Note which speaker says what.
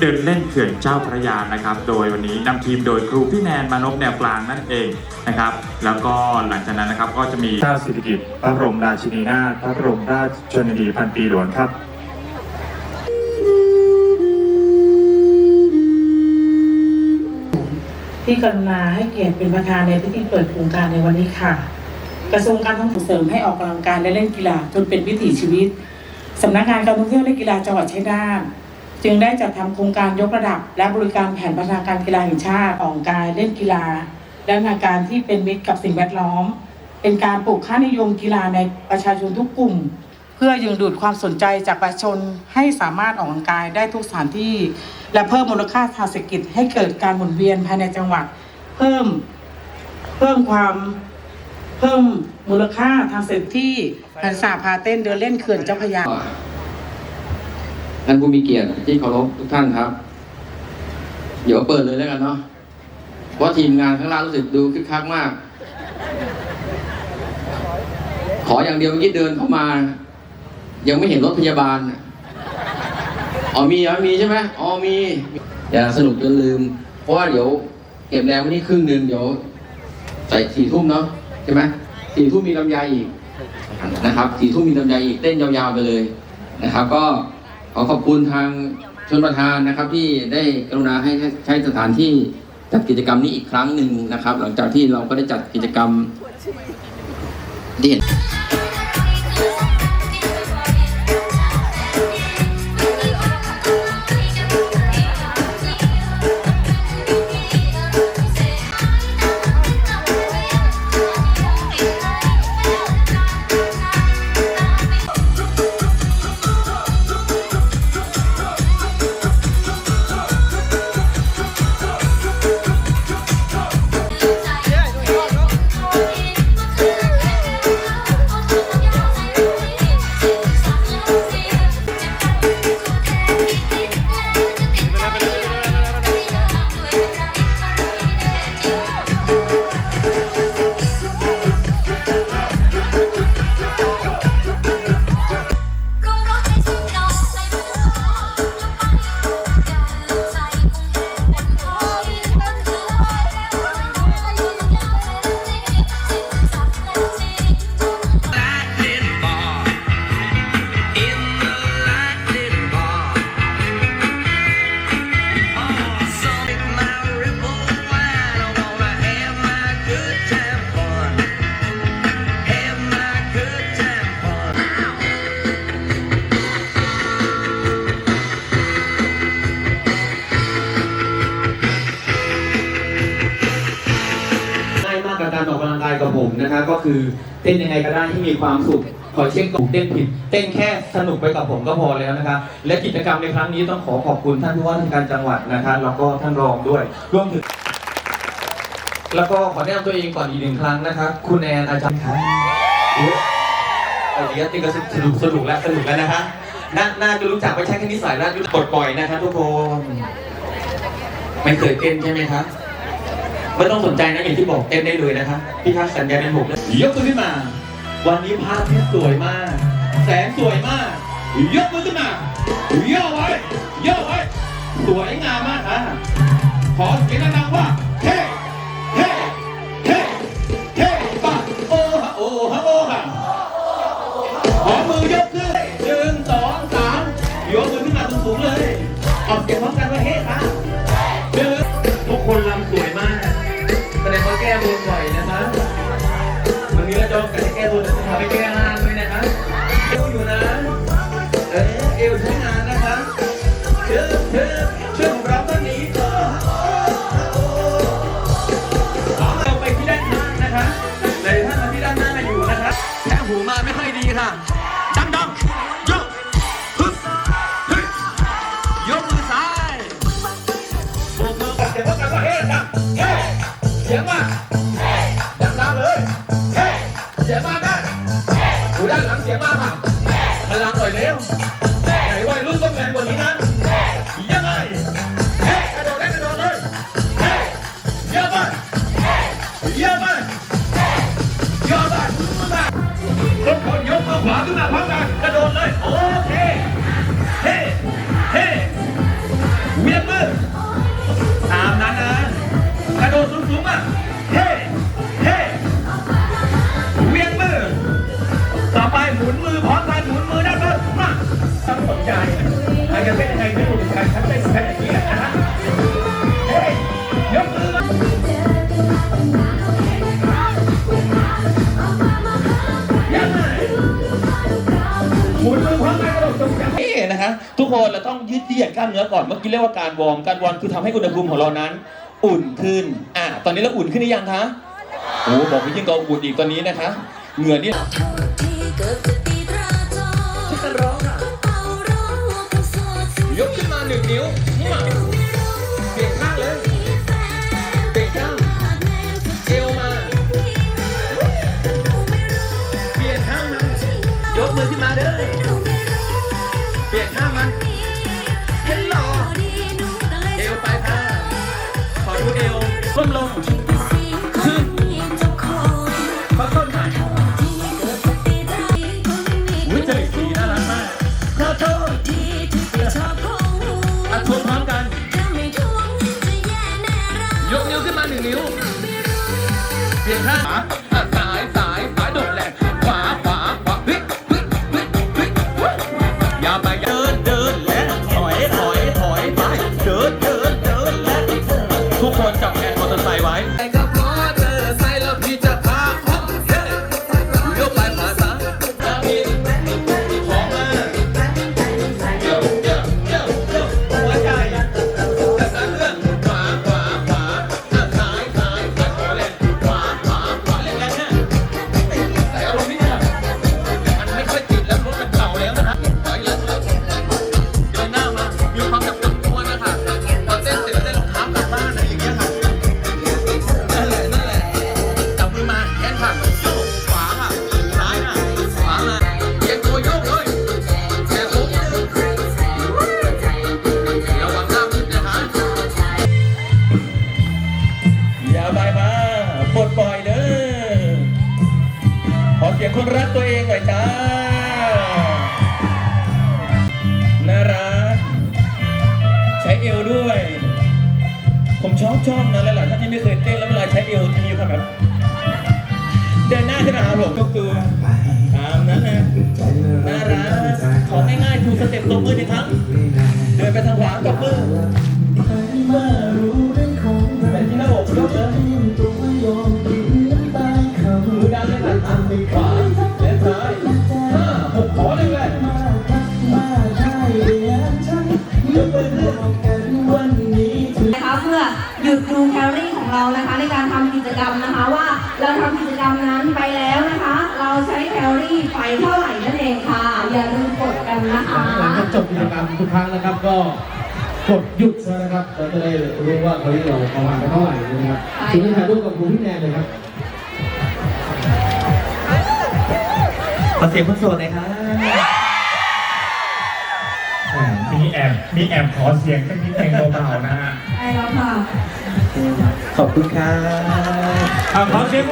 Speaker 1: เดินเล่นเขื่อนเจ้าพระยานะครับ โดยวันนี้นำทีมโดยครูพี่แนนมานพแนวกลางนั่นเองนะครับ แล้วก็หลังจากนั้นนะครับก็จะมีข้าสิริกิติ์พระบรมราชินีนาถพระบรมราชชนนีพันปีหลวงครับ
Speaker 2: ที่กรุณาให้เกียรติเป็นประธานในพิธีเปิดโครงการในวันนี้ค่ะ กระทรวงการท่องเที่ยวเสริมให้ออกกำลังกายและเล่นกีฬาจนเป็นวิถีชีวิตสำนักงานการท่องเที่ยวและกีฬาจังหวัดชัยนาท จึงได้จัดทำโครงการยกระดับ และบริการแผนพัฒนาการกีฬาแห่งชาติออกกำลังกายเล่นกีฬา และนาการที่เป็นมิตรกับสิ่งแวดล้อม เป็นการปลูกค่านิยมกีฬาในประชาชนทุกกลุ่ม เพื่อยึงดูดความสนใจจากประชาชนให้สามารถออกกำลังกายได้ทุกสถานที่ และเพิ่มมูลค่าทางเศรษฐกิจให้เกิดการหมุนเวียนภายในจังหวัด เพิ่มเพิ่มความเพิ่มมูลค่าทางเศรษฐกิจที่หันสาพาเต้นเดินเล่นเขื่อนเจ้าพระยา
Speaker 3: ท่านผู้มีเกียรติที่เคารพทุกท่านครับ เดี๋ยวเปิดเลยแล้วกันเนาะเพราะทีมงานข้างล่างรู้สึกดูคึกคักมาก ขออย่างเดียวเมื่อกี้เดินเข้ามา ยังไม่เห็นรถพยาบาลอ๋อมีเหรอมีใช่ไหมอ๋อมีอย่าสนุกจนลืม เพราะว่าเดี๋ยวเก็บแรงไว้นี่ครึ่งหนึ่งเดี๋ยวใส่สี่ทุ่มเนาะใช่ไหมสี่ทุ่มมีลำไยอีกนะครับสี่ทุ่มมีลำไยอีกเต้นยาวๆไปเลยนะครับ ก็ อขอบคุณทางชนประธานนะครับที่ได้กรุณาให้ใช้สถานที่จัดกิจกรรมนี้อีกครั้งหนึ่งนะครับ หลังจากที่เราก็ได้จัดกิจกรรมที่เห็น
Speaker 4: กับผมนะครับก็คือเต้นยังไงก็ได้ที่มีความสุขขอเช็คก่อนเต้นผิด เต้นแค่สนุกไปกับผมก็พอแล้วนะครับและกิจกรรมในครั้งนี้ต้องขอขอบคุณท่านผู้ว่าราชการจังหวัดนะครับแล้วก็ท่านรองด้วยรวมถึง แล้วก็ขอแนะนำตัวเองก่อนอีกหนึ่งครั้งนะครับคุณแอนอาจารย์ครับเอ๊ะไอเดียติก็สนุกสนุกแล้วสนุกแล้วนะฮะน่าน่าจะรู้จักไม่ใช่แค่นิสัยน่าจะปลดปล่อยนะครับทุกคนไม่เคยเต้นใช่ไหมครับ ไม่ต้องสนใจนะอย่างที่บอกเต้นได้เลยนะครับพี่ทักสัญญาเป็นผมเลยยกมือขึ้นมา วันนี้พระอาทิตย์สวยมาก แสงสวยมาก ยกมือขึ้นมาย่อไว้ย่อไว้สวยงามมากอะขอเสียงดังๆว่าเฮ้เฮ้เฮ้เฮ้ปะโอ้ฮะโอ้ฮะโอ้ฮะขอมือยกขึ้นหนึ่งสองสามยกมือขึ้นมาสูงๆเลยเอาเสียงพร้อมกันว่าเฮ้ค่ะ เสี นะฮะทุกคนเรา
Speaker 5: ต้องยืด
Speaker 6: เยียดกล้ามเนื้อก่อนเมื่อกี้เรียกว่าการวอร์มการวอร์มคือทำให้อุณหภูมิของเรานั้น อุ่นขึ้นอ่าตอนนี้เราอุ่นขึ้นหรือยังคะโอ้บอกว่ยิ่งกว่าอุ่นอีกตอนนี้นะคะเหงื่อนี่
Speaker 4: ที่จะร้องอะยกขึ้นมาหนึ่งนิ้วมาเปลี่ยนข้างเลยเปลี่ยนข้างเอวมา เปลี่ยนข้างมันยกมือขึ้นมาเด้อ เปลี่ยนข้างมันเห็นหรอเอวไปค่ะขอดูเอวก้มลงขึ้นขอต้นหน่อยอุ้ยเจริญสีน่ารักมากขอโทษอะทวนพร้อมกัน ยกนิ้วขึ้นมาหนึ่งนิ้ว เปลี่ยนข้าง
Speaker 6: ผมชอบชอบนะหลายๆท่านที่ไม่เคยเต้นแล้วเวลาใช้เอวจะมีความแบบเดินหน้าขึ้นมาหาผมทุกตัวตามนั้นนะน่ารักของง่ายๆถูสเต็ปตบมือทีครั้งเดินไปทางขวาตบมือ
Speaker 7: เรานะคะในการทำกิจกรรมนะคะว่า เราทำกิจกรรมนั้นไปแล้วนะคะ เราใช้แคลอรี่ไปเท่าไหร่นั่นเองค่ะ อย่าลืมกดกันนะคะ
Speaker 5: หลังจากจบกิจกรรมทุกครั้งนะครับก็กดหยุดซะนะครับเราจะได้รู้ว่าเขาที่เราประมาณเท่าไหร่นะครับ
Speaker 7: ใช่
Speaker 5: ถึงถ่ายรูปกับครูพี่แนนเลยครับ
Speaker 6: ขอเสียงคนโสดหน่อยครับ
Speaker 1: มีแอบมีแอบขอเสียงสักนิดเพลงเบาๆนะฮะ
Speaker 7: ใช่แล้วค่ะ
Speaker 6: ขอบคุณครับ
Speaker 1: ขอเสียง